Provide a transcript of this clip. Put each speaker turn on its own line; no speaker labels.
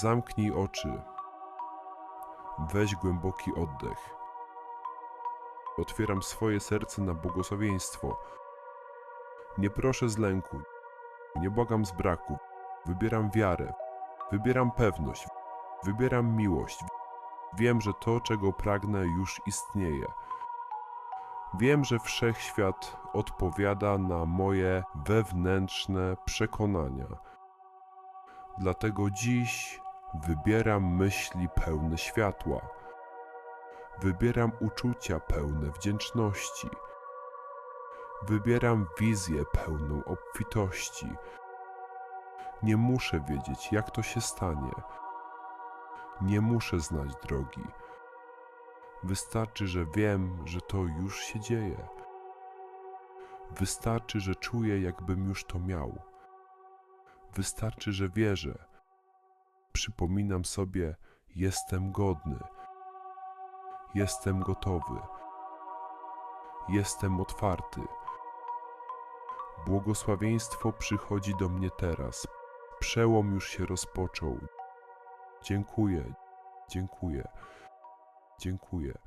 Zamknij oczy. Weź głęboki oddech. Otwieram swoje serce na błogosławieństwo. Nie proszę z lęku, nie błagam z braku. Wybieram wiarę, wybieram pewność, wybieram miłość. Wiem, że to, czego pragnę, już istnieje. Wiem, że wszechświat odpowiada na moje wewnętrzne przekonania. Dlatego dziś wybieram myśli pełne światła. Wybieram uczucia pełne wdzięczności. Wybieram wizję pełną obfitości. Nie muszę wiedzieć, jak to się stanie. Nie muszę znać drogi. Wystarczy, że wiem, że to już się dzieje. Wystarczy, że czuję, jakbym już to miał. Wystarczy, że wierzę. Przypominam sobie, jestem godny. Jestem gotowy. Jestem otwarty. Błogosławieństwo przychodzi do mnie teraz. Przełom już się rozpoczął. Dziękuję, dziękuję, dziękuję.